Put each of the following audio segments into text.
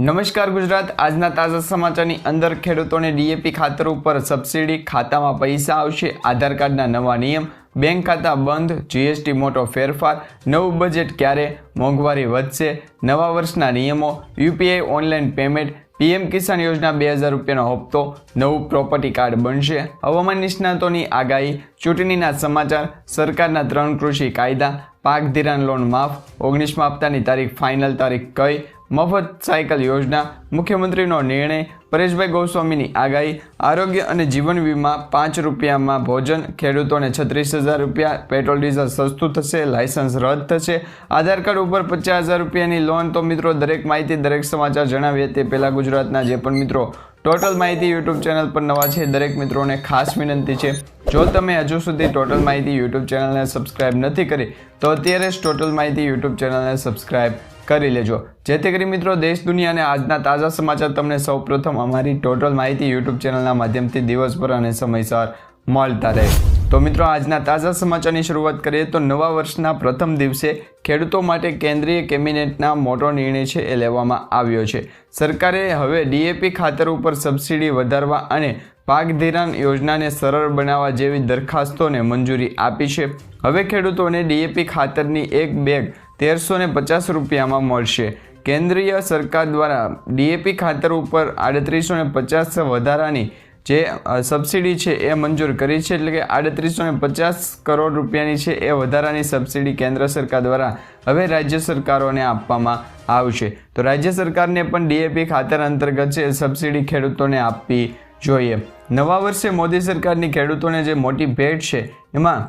નમસ્કાર ગુજરાત. આજના તાજા સમાચારની અંદર ખેડૂતોને ડીએપી ખાતર ઉપર સબસિડી, ખાતામાં પૈસા આવશે, આધાર કાર્ડના નવા નિયમ, બેંક ખાતા બંધ, જીએસટી મોટો ફેરફાર, નવું બજેટ ક્યારે મોંઘવારી વધશે, નવા વર્ષના નિયમો, UPI online payment, PM Kisan Yojana બે હજાર રૂપિયાનો હપ્તો, નવું પ્રોપર્ટી કાર્ડ બનશે. હવામાન નિષ્ણાતોની આગાહી, ચૂંટણીના સમાચાર, સરકારના ત્રણ કૃષિ કાયદા, પાક ધિરાણ લોન માફ, ઓગણીસમા હપ્તાની તારીખ, ફાઇનલ તારીખ કઈ મફત સાયકલ યોજના, મુખ્યમંત્રીનો નિર્ણય, પરેશભાઈ ગોસ્વામીની આગાહી, આરોગ્ય અને જીવન વીમા પાંચ રૂપિયામાં ભોજન, ખેડૂતોને છત્રીસ હજાર રૂપિયા, પેટ્રોલ ડીઝલ સસ્તું થશે, લાયસન્સ રદ થશે. આધાર કાર્ડ ઉપર પચાસ હજાર રૂપિયાની લોન તો મિત્રો દરેક માહિતી દરેક સમાચાર જણાવીએ તે પહેલાં ગુજરાતના જે પણ મિત્રો ટોટલ માહિતી યુટ્યુબ ચેનલ પર નવા છે, દરેક મિત્રોને ખાસ વિનંતી છે. જો તમે હજુ સુધી ટોટલ માહિતી યુટ્યુબ ચેનલને સબસ્ક્રાઇબ નથી કરી, તો અત્યારે જ ટોટલ માહિતી યુટ્યુબ ચેનલને સબસ્ક્રાઇબ કરી લેજો. જેથી કરી મિત્રો દેશ, દુનિયા અને આજના તાજા સમાચાર તમને સૌપ્રથમ અમારી ટોટલ માહિતી યુટ્યુબ ચેનલના માધ્યમથી દિવસભર અને સમયસર મળતા રહે. તો મિત્રો, આજના તાજા સમાચારની શરૂઆત કરીએ તો નવા વર્ષના પ્રથમ દિવસે ખેડૂતો માટે કેન્દ્રીય કેબિનેટના મોટો નિર્ણય છે એ લેવામાં આવ્યો છે. સરકારે હવે ડીએપી ખાતર ઉપર સબસિડી વધારવા અને પાક ધિરાણ યોજનાને સરળ બનાવવા જેવી દરખાસ્તોને મંજૂરી આપી છે. હવે ખેડૂતોને ડીએપી ખાતરની એક બેગ તેરસો ને પચાસ રૂપિયામાં મળશે. કેન્દ્રીય સરકાર દ્વારા ડીએપી ખાતર ઉપર આડત્રીસો ને પચાસ વધારાની જે સબસિડી છે એ મંજૂર કરી છે. એટલે કે આડત્રીસો ને પચાસ કરોડ રૂપિયાની છે એ વધારાની સબસિડી કેન્દ્ર સરકાર દ્વારા હવે રાજ્ય સરકારોને આપવામાં આવશે. તો રાજ્ય સરકારને પણ ડીએપી ખાતર અંતર્ગત છે સબસિડી ખેડૂતોને આપવી જોઈએ. નવા વર્ષે મોદી સરકારની ખેડૂતોને જે મોટી ભેટ છે, એમાં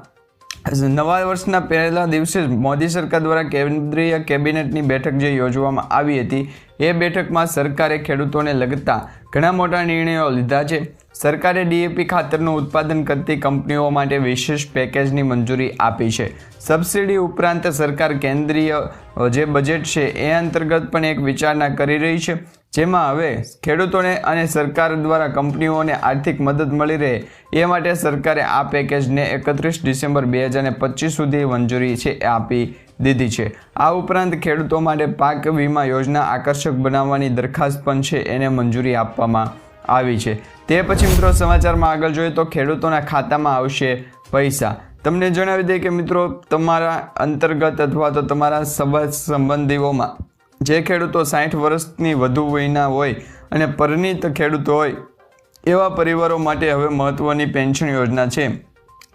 નવા વર્ષના પહેલા દિવસે મોદી સરકાર દ્વારા કેન્દ્રીય કેબિનેટની બેઠક જે યોજવામાં આવી હતી, એ બેઠકમાં સરકારે ખેડૂતોને લગતા ઘણા મોટા નિર્ણયો લીધા છે. સરકારે ડીએપી ખાતરનું ઉત્પાદન કરતી કંપનીઓ માટે વિશેષ પેકેજની મંજૂરી આપી છે. સબસિડી ઉપરાંત સરકાર કેન્દ્રીય જે બજેટ છે, એ અંતર્ગત પણ એક વિચારણા કરી રહી છે. જેમાં હવે ખેડૂતોને અને સરકાર દ્વારા કંપનીઓને આર્થિક મદદ મળી રહે એ માટે સરકારે આ પેકેજને એકત્રીસ ડિસેમ્બર બે હજાર પચીસ સુધી મંજૂરી છે આપી દીધી છે. આ ઉપરાંત ખેડૂતો માટે પાક વીમા યોજના આકર્ષક બનાવવાની દરખાસ્ત પણ છે એને મંજૂરી આપવામાં આવી છે. તે પછી મિત્રો સમાચારમાં આગળ જોઈએ તો ખેડૂતોના ખાતામાં આવશે પૈસા. તમને જણાવી દઈએ કે મિત્રો તમારા અંતર્ગત અથવા તો તમારા સંબંધ સંબંધીઓમાં જે ખેડૂતો સાઠ વર્ષની વધુ વયના હોય અને પરિણીત ખેડૂતો હોય, એવા પરિવારો માટે હવે મહત્ત્વની પેન્શન યોજના છે.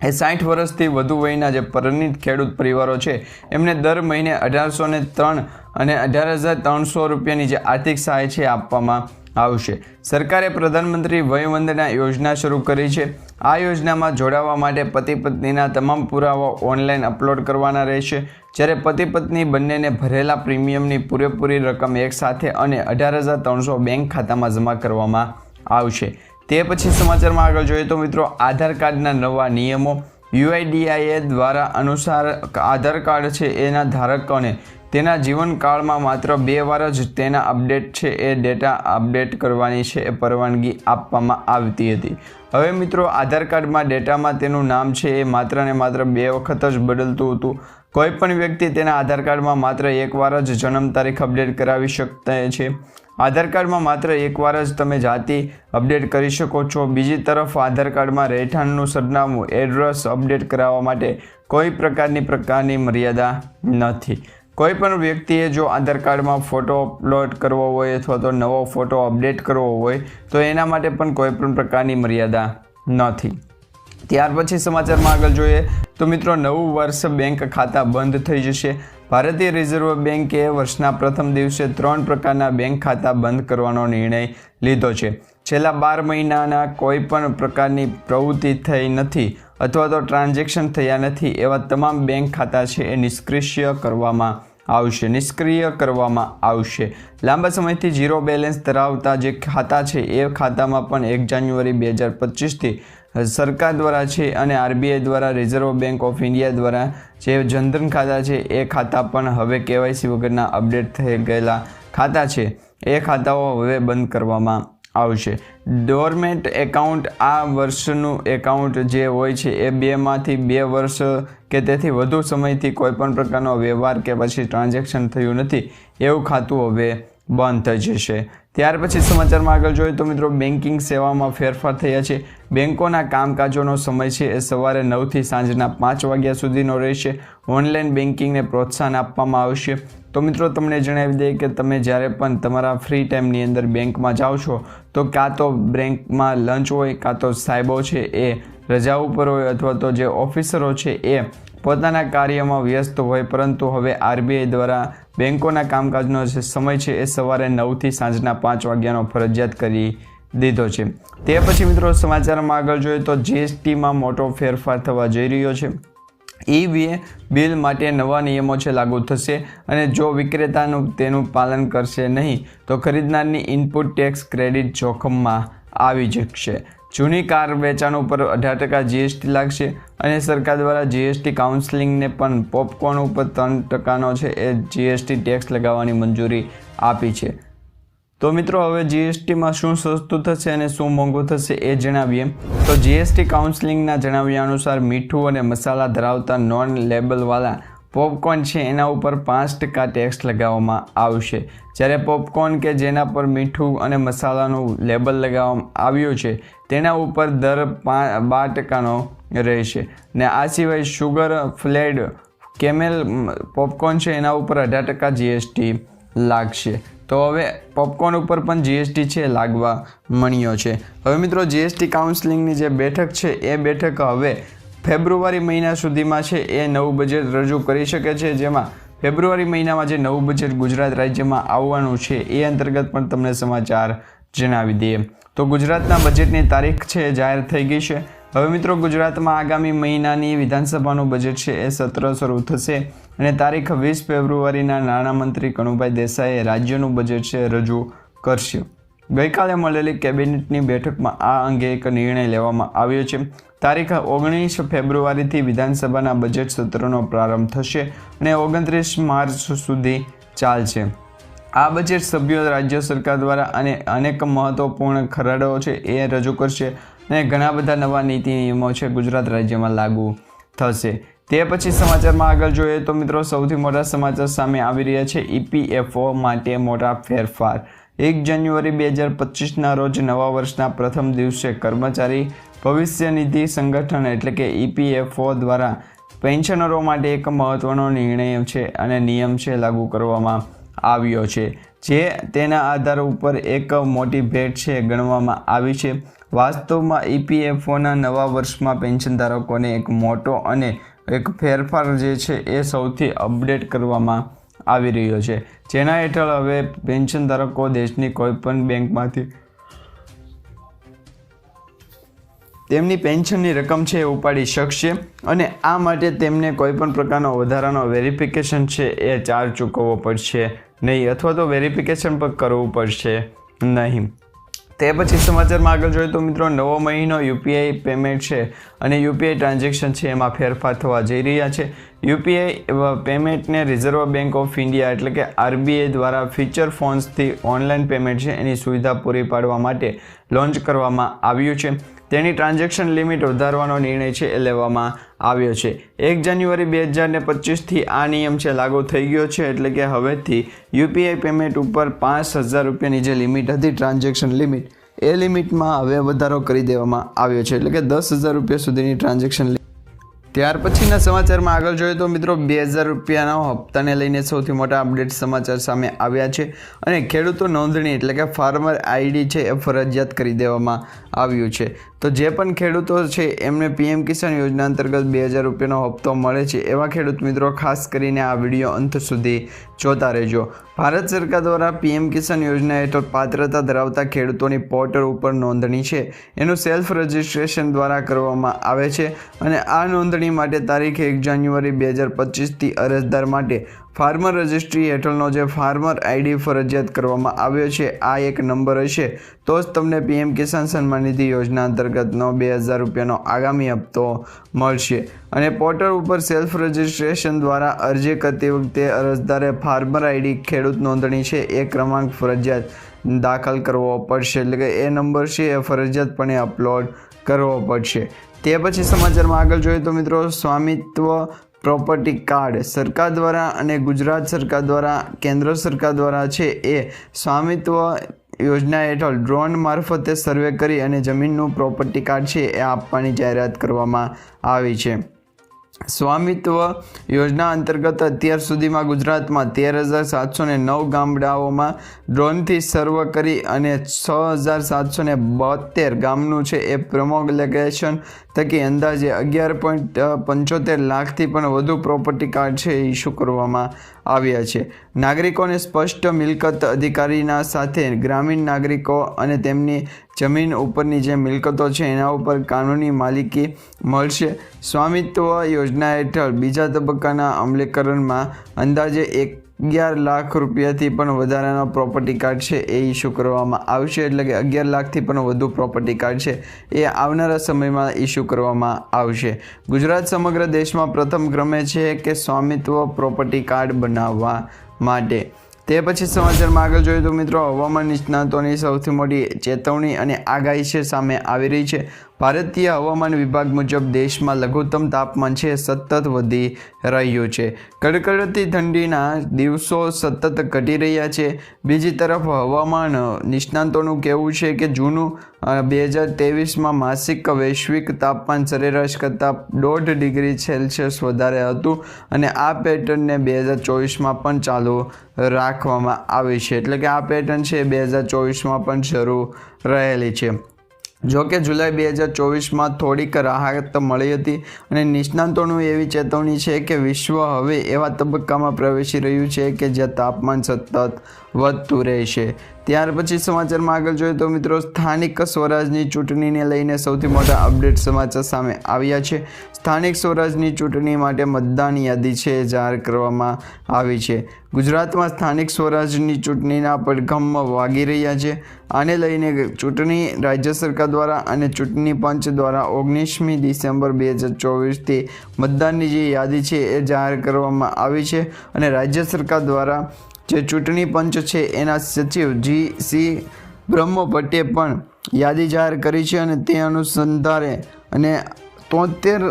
એ સાઠ વર્ષથી વધુ વયના જે પરિણીત ખેડૂત પરિવારો છે, એમને દર મહિને અઢારસો ને ત્રણ અને અઢાર હજાર ત્રણસો રૂપિયાની જે આર્થિક સહાય છે આપવામાં આવશે. સરકારે પ્રધાનમંત્રી વયવંદના યોજના શરૂ કરી છે. આ યોજનામાં જોડાવા માટે પતિ પત્નીના તમામ પુરાવા ઓનલાઈન અપલોડ કરવાના રહેશે. જ્યારે પતિ પત્ની બંનેને ભરેલા પ્રીમિયમની પૂરેપૂરી રકમ એકસાથે અને અઢાર હજાર ત્રણસો બેંક ખાતામાં જમા કરવામાં આવશે. તે પછી સમાચારમાં આગળ જોઈએ તો મિત્રો, આધાર કાર્ડના નવા નિયમો યુઆઈડીઆઈએ દ્વારા અનુસાર આધાર કાર્ડ છે એના ધારકોને તેના જીવનકાળમાં માત્ર બે વાર જ તેના અપડેટ છે એ ડેટા અપડેટ કરવાની છે એ પરવાનગી આપવામાં આવતી હતી. હવે મિત્રો, આધાર કાર્ડમાં ડેટામાં તેનું નામ છે એ માત્ર ને માત્ર બે વખત જ બદલતું હતું. કોઈ પણ વ્યક્તિ તેના આધાર કાર્ડમાં માત્ર એકવાર જ જન્મ તારીખ અપડેટ કરાવી શકતા છે. આધાર કાર્ડમાં માત્ર એકવાર જ તમે જાતિ અપડેટ કરી શકો છો. બીજી તરફ, આધાર કાર્ડમાં રહેઠાણનું સરનામું, એડ્રેસ અપડેટ કરાવવા માટે કોઈ પ્રકારની પ્રકારની મર્યાદા નથી. કોઈ પણ વ્યક્તિએ જો આધાર કાર્ડમાં ફોટો અપલોડ કરવો હોય અથવા તો નવો ફોટો અપડેટ કરવો હોય, તો એના માટે પણ કોઈ પણ પ્રકારની મર્યાદા નથી. ત્યાર પછી સમાચારમાં આગળ જોઈએ. તો મિત્રો, નવું વર્ષ બેંક ખાતા બંધ થઈ જશે. ભારતીય રિઝર્વ બેન્કે વર્ષના પ્રથમ દિવસે ત્રણ પ્રકારના બેંક ખાતા બંધ કરવાનો નિર્ણય લીધો છે. છેલ્લા બાર મહિનાના કોઈ પણ પ્રકારની પ્રવૃત્તિ થઈ નથી અથવા તો ટ્રાન્ઝેક્શન થયા નથી એવા તમામ બેંક ખાતા છે એ નિષ્ક્રિય કરવામાં આવશે. નિષ્ક્રિય કરવામાં આવશે. લાંબા સમયથી ઝીરો બેલેન્સ ધરાવતા જે ખાતા છે, એ ખાતામાં પણ એક જાન્યુઆરી બે હજાર પચીસથી સરકાર દ્વારા છે અને આરબીઆઈ દ્વારા, રિઝર્વ બેંક ઓફ ઇન્ડિયા દ્વારા જે જનધન ખાતા છે, એ ખાતા પણ હવે કેવાયસી વગરના અપડેટ થઈ ગયેલા ખાતા છે. એ ખાતાઓ હવે બંધ કરવામાં આવશે. ડોરમેન્ટ એકાઉન્ટ આ વર્ષનું એકાઉન્ટ જે હોય છે, એ બેમાંથી બે વર્ષ કે તેથી વધુ સમયથી કોઈપણ પ્રકારનો વ્યવહાર કે પછી ટ્રાન્ઝેક્શન થયું નથી, એવું ખાતું હવે બંધ થઈ જશે. ત્યાર પછી સમાચારમાં આગળ જોઈએ તો મિત્રો બેન્કિંગ સેવામાં ફેરફાર થયા છે. બેન્કોના કામકાજોનો સમય છે એ સવારે નવથી સાંજના પાંચ વાગ્યા સુધીનો રહેશે. ઓનલાઈન બેન્કિંગને પ્રોત્સાહન આપવામાં આવશે. તો મિત્રો તમને જણાવી દઈએ કે તમે જ્યારે પણ તમારા ફ્રી ટાઈમની અંદર બેંકમાં જાઓ છો, તો કાં તો બેંકમાં લંચ હોય, કાં તો સાહેબો છે એ રજા ઉપર હોય અથવા તો જે ઓફિસરો છે એ પોતાના કાર્યમાં વ્યસ્ત હોય, પરંતુ હવે આરબીઆઈ દ્વારા બેન્કોના કામકાજનો જે સમય છે એ સવારે નવથી સાંજના પાંચ વાગ્યાનો ફરજિયાત કરી દીધો છે. તે પછી મિત્રો સમાચારમાં આગળ જોઈએ તો જીએસટીમાં મોટો ફેરફાર થવા જઈ રહ્યો છે. ઈ બિલ માટે નવા નિયમો છે લાગુ થશે અને જો વિક્રેતાનું તેનું પાલન કરશે નહીં, તો ખરીદનારની ઇનપુટ ટેક્સ ક્રેડિટ જોખમમાં આવી જશે. જૂની કાર વેચાણ ઉપર અઢાર ટકા જીએસટી લાગશે અને સરકાર દ્વારા જીએસટી કાઉન્સેલિંગને પણ પોપકોર્ન ઉપર ત્રણ ટકાનો છે એ જીએસટી ટેક્સ લગાવવાની મંજૂરી આપી છે. તો મિત્રો, હવે જીએસટીમાં શું સસ્તું થશે અને શું મોંઘું થશે એ જણાવીએ. તો જીએસટી કાઉન્સેલિંગના જણાવ્યા અનુસાર મીઠું અને મસાલા ધરાવતા નોન લેબલવાળા પોપકોર્ન છે, એના ઉપર પાંચ ટકા ટેક્સ લગાવવામાં આવશે. જ્યારે પોપકોર્ન કે જેના પર મીઠું અને મસાલાનું લેબલ લગાવવામાં આવ્યું છે, તેના ઉપર દર બાર ટકાનો રહેશે. ને આ સિવાય શુગર ફ્લેડ કેમેલ પોપકોર્ન છે, એના ઉપર અઢાર ટકા જીએસટી લાગશે. તો હવે પોપકોર્ન ઉપર પણ જીએસટી છે, લાગવા મળ્યો છે. હવે મિત્રો જીએસટી કાઉન્સિલિંગની જે બેઠક છે, એ બેઠક હવે ફેબ્રુઆરી મહિના સુધીમાં છે એ નવું બજેટ રજૂ કરી શકે છે. જેમાં ફેબ્રુઆરી મહિનામાં જે નવું બજેટ ગુજરાત રાજ્યમાં આવવાનું છે એ અંતર્ગત પણ તમને સમાચાર જણાવી દઈએ. તો ગુજરાતના બજેટની તારીખ છે જાહેર થઈ ગઈ છે. હવે મિત્રો ગુજરાતમાં આગામી મહિનાની વિધાનસભાનું બજેટ છે એ સત્ર શરૂ થશે અને તારીખ વીસ ફેબ્રુઆરીના નાણામંત્રી કણુભાઈ દેસાઈએ રાજ્યનું બજેટ છે રજૂ કરશે. ગઈકાલે મળેલી કેબિનેટની બેઠકમાં આ અંગે એક નિર્ણય લેવામાં આવ્યો છે. તારીખ ઓગણીસ ફેબ્રુઆરીથી વિધાનસભાના બજેટ સત્રનો પ્રારંભ થશે અને ઓગણત્રીસ માર્ચ સુધી ચાલશે. આ બજેટ સભ્યો રાજ્ય સરકાર દ્વારા અને અનેક મહત્વપૂર્ણ ખરડો છે એ રજૂ કરશે અને ઘણા બધા નવા નીતિ નિયમો છે ગુજરાત રાજ્યમાં લાગુ થશે. તે પછી સમાચારમાં આગળ જોઈએ તો મિત્રો સૌથી મોટા સમાચાર સામે આવી રહ્યા છે ઈપીએફઓ માટે મોટા ફેરફાર. એક જાન્યુઆરી બે હજાર પચીસના રોજ નવા વર્ષના પ્રથમ દિવસે કર્મચારી ભવિષ્ય નિધિ સંગઠન એટલે કે ઈપીએફઓ દ્વારા પેન્શનરો માટે એક મહત્વનો નિર્ણય છે અને નિયમ છે લાગુ કરવામાં આવ્યો છે, જે તેના આધાર ઉપર એક મોટી ભેટ છે ગણવામાં આવી છે. વાસ્તવમાં ઈપીએફઓના નવા વર્ષમાં પેન્શન ધારકોને એક મોટો અને એક ફેરફાર જે છે એ સૌથી અપડેટ કરવામાં આવી રહ્યો છે. જેના હેઠળ હવે પેન્શન ધારકો દેશની કોઈપણ બેંકમાંથી તેમની પેન્શનની રકમ છે એ ઉપાડી શકશે અને આ માટે તેમને કોઈપણ પ્રકારનો વધારાનો વેરિફિકેશન છે એ ચાર્જ ચૂકવવો પડશે નહીં અથવા તો વેરિફિકેશન પણ કરવું પડશે નહીં. તે પછી સમાચારમાં આગળ જોઈએ તો મિત્રો, નવો મહિનો યુપીઆઈ પેમેન્ટ છે. અને યુપીઆઈ ટ્રાન્ઝેક્શન છે, એમાં ફેરફાર થવા જઈ રહ્યા છે. યુપીઆઈ પેમેન્ટને રિઝર્વ બેંક ઓફ ઇન્ડિયા એટલે કે આરબીઆઈ દ્વારા ફીચર ફોન્સથી ઓનલાઈન પેમેન્ટ છે, એની સુવિધા પૂરી પાડવા માટે લોન્ચ કરવામાં આવ્યું છે. તેની ટ્રાન્ઝેક્શન લિમિટ વધારવાનો નિર્ણય છે, એ લેવામાં આવ્યો છે. એક જાન્યુઆરી બે હજાર ને પચીસથી આ નિયમ છે, લાગુ થઈ ગયો છે, એટલે કે હવેથી યુપીઆઈ પેમેન્ટ ઉપર પાંચ હજાર રૂપિયાની જે લિમિટ હતી, ટ્રાન્ઝેક્શન લિમિટ એ લિમિટમાં હવે વધારો કરી દેવામાં આવ્યો છે. એટલે કે દસ હજાર રૂપિયા સુધીની ટ્રાન્ઝેક્શન ત્યાર પછીના સમાચારમાં આગળ જોઈએ તો મિત્રો બે હજાર રૂપિયાના હપ્તાને લઈને સૌથી મોટા અપડેટ સમાચાર સામે આવ્યા છે. અને ખેડૂતો નોંધણી એટલે કે ફાર્મર આઈડી છે એ ફરજિયાત કરી દેવામાં આવ્યું છે. તો જે પણ ખેડૂતો છે, એમને પીએમ કિસાન યોજના અંતર્ગત બે હજાર રૂપિયાનો હપ્તો મળે છે, એવા ખેડૂત મિત્રો ખાસ કરીને આ વીડિયો અંત સુધી જોતા રહેજો. ભારત સરકાર દ્વારા પીએમ કિસાન યોજના હેઠળ પાત્રતા ધરાવતા ખેડૂતોની પોર્ટલ ઉપર નોંધણી છે. એનું સેલ્ફ રજિસ્ટ્રેશન દ્વારા કરવામાં આવે છે અને આ નોંધણી માટે તારીખ એક જાન્યુઆરી બે હજાર પચીસથી અરજદાર માટે ફાર્મર રજિસ્ટ્રી હેઠળનો જે ફાર્મર આઈડી ફરજિયાત કરવામાં આવ્યો છે, આ એક નંબર હશે. તો જ તમને પીએમ કિસાન સન્માન નિધિ યોજના અંતર્ગતનો બે હજાર રૂપિયાનો આગામી હપ્તો મળશે. અને પોર્ટલ ઉપર સેલ્ફ રજિસ્ટ્રેશન દ્વારા અરજી કરતી વખતે અરજદારે ફાર્મર આઈડી ખેડૂત નોંધણી છે, એ ક્રમાંક ફરજિયાત દાખલ કરવો પડશે. એટલે કે એ નંબર છે, એ ફરજિયાતપણે અપલોડ કરવો પડશે. તે પછી સમાચારમાં આગળ જોઈએ તો મિત્રો, સ્વામિત્વ પ્રોપર્ટી કાર્ડ સરકાર દ્વારા અને ગુજરાત સરકાર દ્વારા, કેન્દ્ર સરકાર દ્વારા છે એ સ્વામિત્વ યોજના હેઠળ ડ્રોન મારફતે સર્વે કરી અને જમીનનું પ્રોપર્ટી કાર્ડ છે એ આપવાની જાહેરાત કરવામાં આવી છે. સ્વામિત્વ યોજના અંતર્ગત અત્યાર સુધીમાં ગુજરાતમાં તેર હજાર સાતસો ને નવ ગામડાઓમાં ડ્રોનથી સર્વ કરી અને છ હજાર સાતસો ને બોતેર ગામનું છે એ પ્રમોગલેગેશન થકી અંદાજે અગિયાર પોઈન્ટ પંચોતેર લાખથી પણ વધુ પ્રોપર્ટી કાર્ડ છે ઇસ્યુ કરવામાં આવ્યા છે. નાગરિકોને સ્પષ્ટ મિલકત અધિકારીના સાથે ગ્રામીણ નાગરિકો અને તેમની જમીન ઉપરની જે મિલકતો છે, એના ઉપર કાનૂની માલિકી મળશે. સ્વામિત્વ યોજના હેઠળ બીજા તબક્કાના અમલીકરણમાં અંદાજે એક અગિયાર લાખ રૂપિયાથી પણ વધારાનો પ્રોપર્ટી કાર્ડ છે એ ઇસ્યુ કરવામાં આવશે, એટલે કે અગિયાર લાખથી પણ વધુ પ્રોપર્ટી કાર્ડ છે એ આવનારા સમયમાં ઇસ્યુ કરવામાં આવશે. ગુજરાત સમગ્ર દેશમાં પ્રથમ ક્રમે છે કે સ્વામિત્વ પ્રોપર્ટી કાર્ડ બનાવવા માટે. તે પછી સમાચારમાં આગળ જોઈએ તો મિત્રો હવામાન નિષ્ણાતોની સૌથી મોટી ચેતવણી અને આગાહી છે સામે આવી રહી છે. ભારતીય હવામાન વિભાગ મુજબ દેશમાં લઘુત્તમ તાપમાન છે, સતત વધી રહ્યું છે. કડકડતી ઠંડીના દિવસો સતત ઘટી રહ્યા છે. બીજી તરફ હવામાન નિષ્ણાતોનું કહેવું છે કે જૂનું બે હજાર તેવીસમાં માસિક વૈશ્વિક તાપમાન સરેરાશ કરતાં દોઢ ડિગ્રી સેલ્સિયસ વધારે હતું અને આ પેટર્નને બે હજાર ચોવીસમાં પણ ચાલુ રાખવામાં આવી છે. એટલે કે આ પેટર્ન છે, બે હજાર ચોવીસમાં પણ શરૂ રહેલી છે. જો કે જુલાઈ બે હજાર ચોવીસમાં થોડીક રાહત મળી હતી અને નિષ્ણાતોનું એવી ચેતવણી છે કે વિશ્વ હવે એવા તબક્કામાં પ્રવેશી રહ્યું છે કે જ્યાં તાપમાન સતત વધતું રહેશે. ત્યાર પછી સમાચારમાં આગળ જોઈએ તો મિત્રો, સ્થાનિક સ્વરાજની ચૂંટણીને લઈને સૌથી મોટા અપડેટ સમાચાર સામે આવ્યા છે. સ્થાનિક સ્વરાજની ચૂંટણી માટે મતદાન યાદી છે, જાહેર કરવામાં આવી છે. ગુજરાતમાં સ્થાનિક સ્વરાજની ચૂંટણીના પડઘમમાં વાગી રહ્યા છે. આને લઈને ચૂંટણી રાજ્ય સરકાર દ્વારા અને ચૂંટણી પંચ દ્વારા ઓગણીસમી ડિસેમ્બર બે હજાર ચોવીસથી મતદાનની જે યાદી છે એ જાહેર કરવામાં આવી છે અને રાજ્ય સરકાર દ્વારા જે ચૂંટણી પંચ છે એના સચિવ જી સી બ્રહ્મભટ્ટે પણ યાદી જાહેર કરી છે અને તે અનુસંધાને અને તોતેર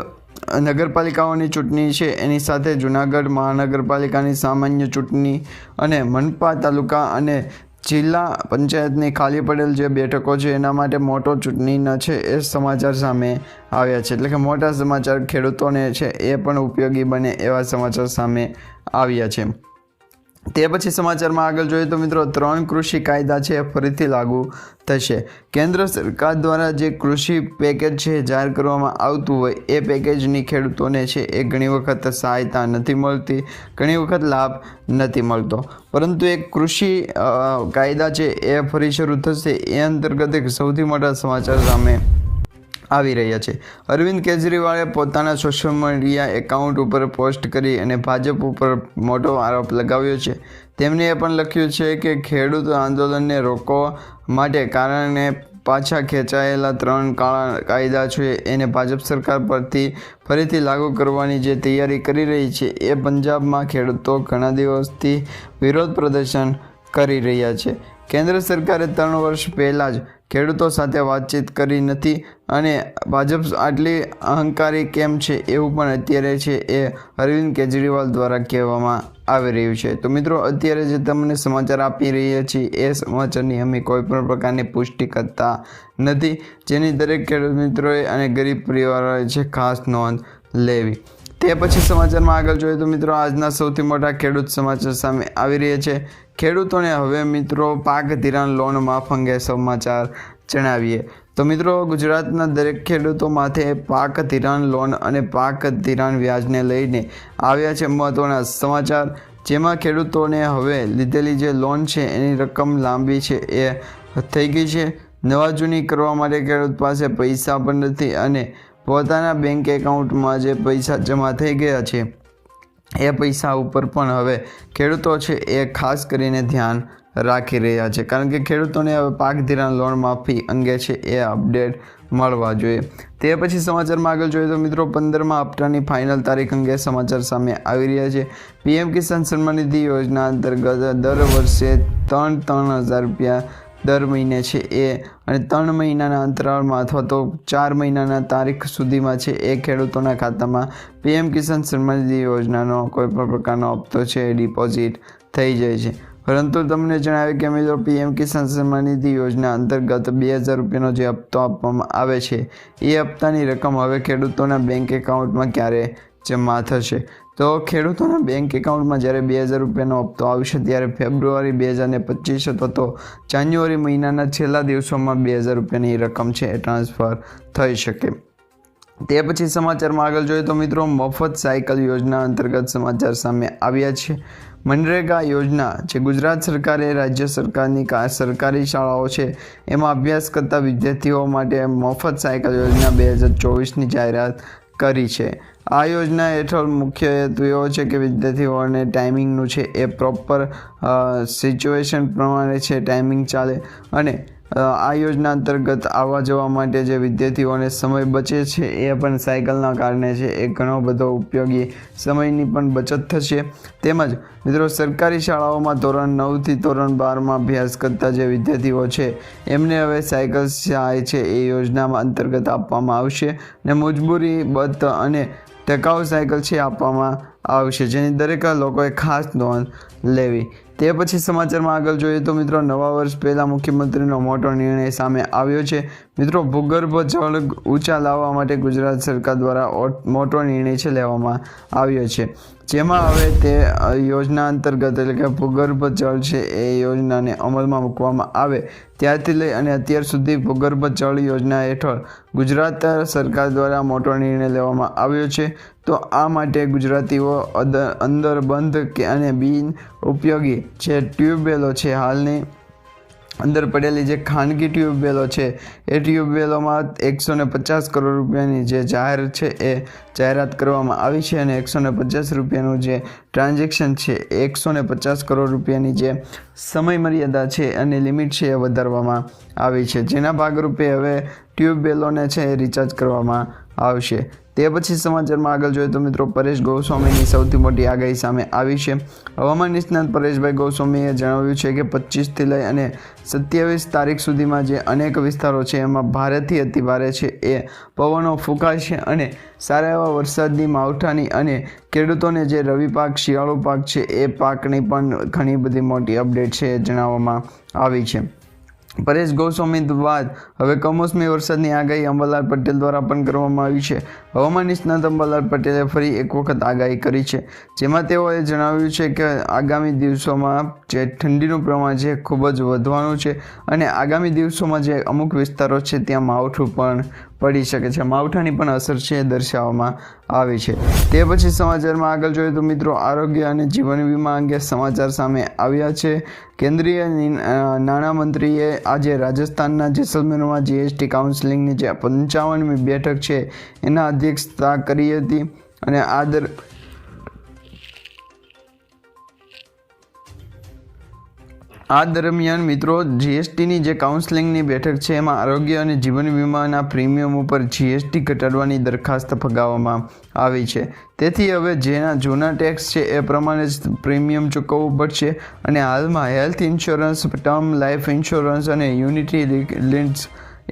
નગરપાલિકાઓની ચૂંટણી છે. એની સાથે જુનાગઢ મહાનગરપાલિકાની સામાન્ય ચૂંટણી અને મનપા તાલુકા અને જિલ્લા પંચાયતની ખાલી પડેલ જે બેઠકો છે એના માટે મોટો ચૂંટણીના છે એ સમાચાર સામે આવ્યા છે. એટલે કે મોટા સમાચાર ખેડૂતોને છે એ પણ ઉપયોગી બને એવા સમાચાર સામે આવ્યા છે. તે પછી સમાચારમાં આગળ જોઈએ તો મિત્રો ત્રણ કૃષિ કાયદા છે ફરીથી લાગુ થશે. કેન્દ્ર સરકાર દ્વારા જે કૃષિ પેકેજ છે જાહેર કરવામાં આવતું હોય એ પેકેજની ખેડૂતોને છે એ ઘણી વખત સહાયતા નથી મળતી, ઘણી વખત લાભ નથી મળતો. પરંતુ એક કૃષિ કાયદા છે એ ફરી શરૂ થશે એ અંતર્ગત એક સૌથી મોટા સમાચાર સામે આવી રહ્યા છે. અરવિંદ કેજરીવાલે પોતાના સોશિયલ મીડિયા એકાઉન્ટ ઉપર પોસ્ટ કરી અને ભાજપ ઉપર મોટો આરોપ લગાવ્યો છે. તેમણે એ પણ લખ્યું છે કે ખેડૂત આંદોલનને રોકવા માટે કારણે પાછા ખેંચાયેલા ત્રણ કાળા કાયદા છે એને ભાજપ સરકાર પરથી ફરીથી લાગુ કરવાની જે તૈયારી કરી રહી છે એ પંજાબમાં ખેડૂતો ઘણા દિવસથી વિરોધ પ્રદર્શન કરી રહ્યા છે. કેન્દ્ર સરકારે ત્રણ વર્ષ પહેલાં જ ખેડૂતો સાથે વાતચીત કરી નથી અને ભાજપ આટલી અહંકારી કેમ છે એવું પણ અત્યારે છે એ અરવિંદ કેજરીવાલ દ્વારા કહેવામાં આવી રહ્યું છે. તો મિત્રો, અત્યારે જે તમને સમાચાર આપી રહ્યા છીએ, એ સમાચારની અમે કોઈપણ પ્રકારની પુષ્ટિ કરતા નથી. જેની દરેક ખેડૂત મિત્રોએ અને ગરીબ પરિવારોએ છે ખાસ નોંધ લેવી. તે પછી સમાચારમાં આગળ જોઈએ તો મિત્રો આજના સૌથી મોટા ખેડૂત સમાચાર સામે આવી રહ્યા છે. ખેડૂતોને હવે મિત્રો પાક ધિરાણ લોન માફ અંગે સમાચાર જણાવીએ. તો મિત્રો ગુજરાતના દરેક ખેડૂતો માથે પાક ધિરાણ લોન અને પાક ધિરાણ વ્યાજને લઈને આવ્યા છે મહત્ત્વના સમાચાર. જેમાં ખેડૂતોને હવે લીધેલી જે લોન છે એની રકમ લાંબી છે એ થઈ ગઈ છે. નવા જૂની કરવા માટે ખેડૂત પાસે પૈસા પણ નથી અને પોતાના બેંક એકાઉન્ટમાં જે પૈસા જમા થઈ ગયા છે, એ પૈસા ઉપર પણ હવે ખેડૂતો છે એ ખાસ કરીને ધ્યાન રાખી રહ્યા છે. કારણ કે ખેડૂતોને હવે પાક ધિરાણ લોન માફી અંગે છે એ અપડેટ મળવા જોઈએ. તે પછી સમાચારમાં આગળ જોઈએ તો મિત્રો પંદરમાં હપ્તાની ફાઇનલ તારીખ અંગે સમાચાર સામે આવી રહ્યા છે. પીએમ કિસાન સન્માન નિધિ યોજના અંતર્ગત દર વર્ષે ત્રણ ત્રણ હજાર રૂપિયા દર મહિને છે એ અને ત્રણ મહિનાના અંતરાળમાં અથવા તો ચાર મહિનાના તારીખ સુધીમાં છે એ ખેડૂતોના ખાતામાં પીએમ કિસાન સન્માનનિધિ યોજનાનો કોઈ પણ પ્રકારનો હપ્તો છે એ ડિપોઝિટ થઈ જાય છે. પરંતુ તમને જણાવ્યું કે મિત્રો પીએમ કિસાન સન્માનિધિ યોજના અંતર્ગત બે હજાર રૂપિયાનો જે હપ્તો આપવામાં આવે છે, એ હપ્તાની રકમ હવે ખેડૂતોના બેંક એકાઉન્ટમાં ક્યારે જમા થશે? તો ખેડૂતોના બેંક એકાઉન્ટમાં જ્યારે બે હજાર રૂપિયાનો હપ્તો આવશે ત્યારે ફેબ્રુઆરી બે હજાર ને પચીસ અથવા તો જાન્યુઆરી મહિનાના છેલ્લા દિવસોમાં બે હજાર રૂપિયાની રકમ છે એ ટ્રાન્સફર થઈ શકે. તે પછી સમાચારમાં આગળ જોઈએ તો મિત્રો મફત સાયકલ યોજના અંતર્ગત સમાચાર સામે આવ્યા છે. મનરેગા યોજના જે ગુજરાત સરકારે રાજ્ય સરકારની સરકારી શાળાઓ છે એમાં અભ્યાસ કરતા વિદ્યાર્થીઓ માટે મફત સાયકલ યોજના બે હજાર ચોવીસની જાહેરાત કરી છે. આ યોજના હેઠળ મુખ્ય હેતુ એવો છે કે વિદ્યાર્થીઓને ટાઈમિંગનું છે એ પ્રોપર સિચ્યુએશન પ્રમાણે છે, ટાઈમિંગ ચાલે. અને આ યોજના અંતર્ગત આવવા જવા માટે જે વિદ્યાર્થીઓને સમય બચે છે એ પણ સાયકલના કારણે છે. એ ઘણો બધો ઉપયોગી સમયની પણ બચત થશે. તેમજ, મિત્રો, સરકારી શાળાઓમાં ધોરણ નવથી ધોરણ બારમાં અભ્યાસ કરતા જે વિદ્યાર્થીઓ છે, એમને હવે સાયકલ સહાય છે એ યોજનામાં અંતર્ગત આપવામાં આવશે. ને મજબૂરી બત અને ટકાઉ સાયકલ છે આપવામાં આવશે, જેની દરેક લોકોએ ખાસ નોંધ લેવી. તે પછી સમાચારમાં આગળ જોઈએ તો મિત્રો, નવા વર્ષ પહેલાં મુખ્યમંત્રીનો મોટો નિર્ણય સામે આવ્યો છે. મિત્રો, ભૂગર્ભ જળ ઊંચા લાવવા માટે ગુજરાત સરકાર દ્વારા મોટો નિર્ણય છે લેવામાં આવ્યો છે. જેમાં હવે તે યોજના અંતર્ગત એટલે કે ભૂગર્ભ જળ છે એ યોજનાને અમલમાં મૂકવામાં આવે. ત્યારથી લઈ અને અત્યાર સુધી ભૂગર્ભ જળ યોજના હેઠળ ગુજરાત સરકાર દ્વારા મોટો નિર્ણય લેવામાં આવ્યો છે. તો આ માટે ગુજરાતીઓ અદ- અંદર બંધ કે અને બિન ઉપયોગી જે ટ્યુબવેલો છે હાલની અંદર પડેલી જે ખાનગી ટ્યુબવેલો છે, એ ટ્યુબવેલોમાં એકસો ને પચાસ કરોડ રૂપિયાની જે જાહેર છે, એ જાહેરાત કરવામાં આવી છે અને એકસો ને પચાસ રૂપિયાનું જે ટ્રાન્ઝેક્શન છે એકસો ને પચાસ કરોડ રૂપિયાની જે સમય મર્યાદા છે અને લિમિટ છે, એ વધારવામાં આવી છે. જેના ભાગરૂપે હવે ટ્યુબવેલોને છે, એ રિચાર્જ કરવામાં આવશે. તે પછી સમાચારમાં આગળ જોઈએ તો મિત્રો પરેશ ગોસ્વામીની સૌથી મોટી આગાહી સામે આવી છે. હવામાન નિષ્ણાત પરેશભાઈ ગોસ્વામીએ જણાવ્યું છે કે પચીસથી લઈ અને સત્યાવીસ તારીખ સુધીમાં જે અનેક વિસ્તારો છે એમાં ભારેથી અતિ ભારે છે એ પવનો ફૂંકાશે અને સારા એવા વરસાદની માવઠાની અને ખેડૂતોને જે રવિ પાક, શિયાળુ પાક છે એ પાકની પણ ઘણી બધી મોટી અપડેટ છે જણાવવામાં આવી છે. પરેશ ગોસ્વામી બાદ હવે કમોસમી વરસાદની આગાહી અંબાલાલ પટેલ દ્વારા પણ કરવામાં આવી છે. હવામાન નિષ્ણાત અંબાલાલ પટેલે ફરી એક વખત આગાહી કરી છે. જેમાં તેઓએ જણાવ્યું છે કે આગામી દિવસોમાં જે ઠંડીનું પ્રમાણ છે ખૂબ જ વધવાનું છે અને આગામી દિવસોમાં જે અમુક વિસ્તારો છે, ત્યાં માવઠું પણ પડી શકે છે. માવઠાની પણ અસર છે દર્શાવવામાં આવી છે. તે પછી સમાચારમાં આગળ જોઈએ તો મિત્રો આરોગ્ય અને જીવન વીમા અંગે સમાચાર સામે આવ્યા છે. કેન્દ્રીય નાણામંત્રીએ આજે રાજસ્થાનના જેસલમેરમાં જીએસટી કાઉન્સિલિંગની જે પંચાવનમી બેઠક છે એના અધ્યક્ષતા કરી હતી અને આ દર આ દરમિયાન મિત્રો જીએસટીની જે કાઉન્સેલિંગની બેઠક છે, એમાં આરોગ્ય અને જીવન વીમાના પ્રીમિયમ ઉપર જીએસટી ઘટાડવાની દરખાસ્ત ફગાવવામાં આવી છે. તેથી હવે જેના જૂના ટેક્સ છે, એ પ્રમાણે જ પ્રીમિયમ ચૂકવવું પડશે અને હાલમાં health insurance term life insurance અને યુનિટી લિંક્સ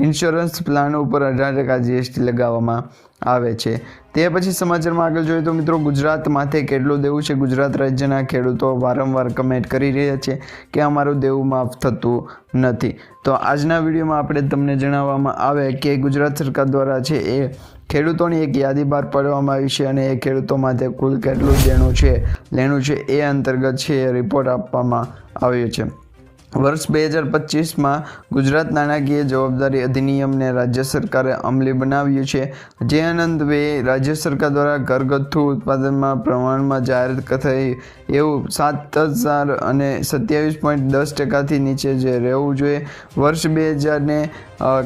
ઇન્સ્યોરન્સ પ્લાન ઉપર અઢાર ટકા જીએસટી લગાવવામાં આવે છે. તે પછી સમાચારમાં આગળ જોઈએ તો મિત્રો ગુજરાત માથે કેટલું દેવું છે? ગુજરાત રાજ્યના ખેડૂતો વારંવાર કમેન્ટ કરી રહ્યા છે કે અમારું દેવું માફ થતું નથી. તો આજના વિડીયોમાં આપણે તમને જણાવવામાં આવે કે ગુજરાત સરકાર દ્વારા છે એ ખેડૂતોની એક યાદી બહાર પાડવામાં આવી છે અને એ ખેડૂતો માટે કુલ કેટલું દેણું છે, લેણું છે એ અંતર્ગત છે રિપોર્ટ આપવામાં આવ્યો છે. વર્ષ બે હજાર પચીસમાં ગુજરાત નાણાકીય જવાબદારી અધિનિયમને રાજ્ય સરકારે અમલી બનાવ્યું છે. જે અનંતવે રાજ્ય સરકાર દ્વારા ઘરગથ્થુ ઉત્પાદનમાં પ્રમાણમાં જાહેર થઈ એવું સાત હજાર અને સત્યાવીસ પોઈન્ટ દસ ટકાથી નીચે જે રહેવું જોઈએ. વર્ષ બે હજારને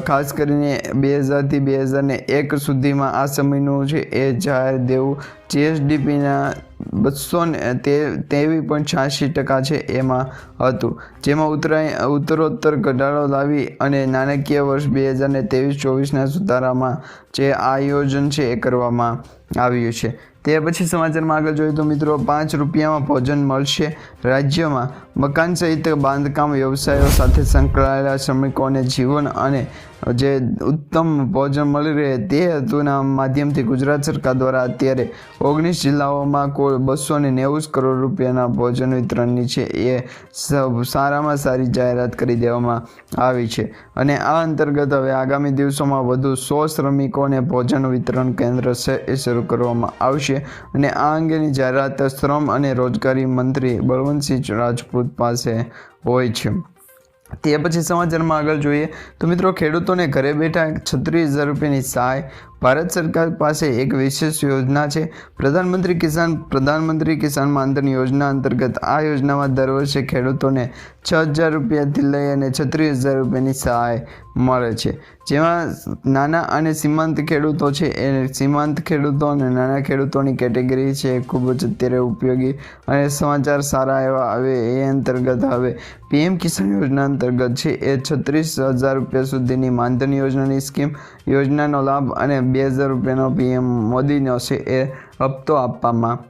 ખાસ કરીને બે હજારથી બે હજારને એક સુધીમાં આ સમયનું છે એ જાહેર દેવું જીએસડીપીના બસો ને તે, તેવી પણ છ્યાસી ટકા છે એમાં હતું. જેમાં ઉત્તરાય, ઉત્તરોત્તર ઘટાડો લાવી અને નાણાકીય વર્ષ બે હજાર ને ત્રેવીસ ચોવીસના સુધારામાં જે આયોજન છે એ કરવામાં આવ્યું છે. તે પછી સમાચારમાં આગળ જોઈએ તો મિત્રો પાંચ રૂપિયામાં ભોજન મળશે રાજ્યમાં. મકાન સહિત બાંધકામ વ્યવસાયો સાથે સંકળાયેલા શ્રમિકોને જીવન અને જે ઉત્તમ ભોજન મળી રહે તે હેતુના માધ્યમથી ગુજરાત સરકાર દ્વારા અત્યારે ઓગણીસ જિલ્લાઓમાં કુલ બસો ને નેવું કરોડ રૂપિયાના ભોજન વિતરણની છે. એ સારામાં સારી જાહેરાત કરી દેવામાં આવી છે અને આ અંતર્ગત હવે આગામી દિવસોમાં વધુ સો શ્રમિકોને ભોજન વિતરણ કેન્દ્ર છે એ શરૂ કરવામાં આવશે અને આ અંગેની જાહેરાત શ્રમ અને રોજગારી મંત્રી બળવંતસિંહ રાજપૂત પાસે હોય છે. તે પછી સમાચારમાં આગળ જોઈએ તો મિત્રો ખેડૂતોને ઘરે બેઠા છત્રીસ હજાર રૂપિયાની સહાય ભારત સરકાર પાસે એક વિશેષ યોજના છે. પ્રધાનમંત્રી કિસાન પ્રધાનમંત્રી કિસાન માનધન યોજના અંતર્ગત આ યોજનામાં દર વર્ષે ખેડૂતોને છ હજાર રૂપિયાથી લઈ અને છત્રીસ હજાર રૂપિયાની સહાય મળે છે. જેમાં નાના અને સીમાંત ખેડૂતો છે. એ સીમાંત ખેડૂતો અને નાના ખેડૂતોની કેટેગરી છે એ ખૂબ જ અત્યારે ઉપયોગી અને સમાચાર સારા એવા આવે એ અંતર્ગત હવે પીએમ કિસાન યોજના અંતર્ગત છે. એ છત્રીસ હજાર રૂપિયા સુધીની માનધન યોજનાની સ્કીમ યોજનાનો લાભ અને બે હજાર રૂપિયાનો પીએમ મોદીનો છે એ હપ્તો આપવામાં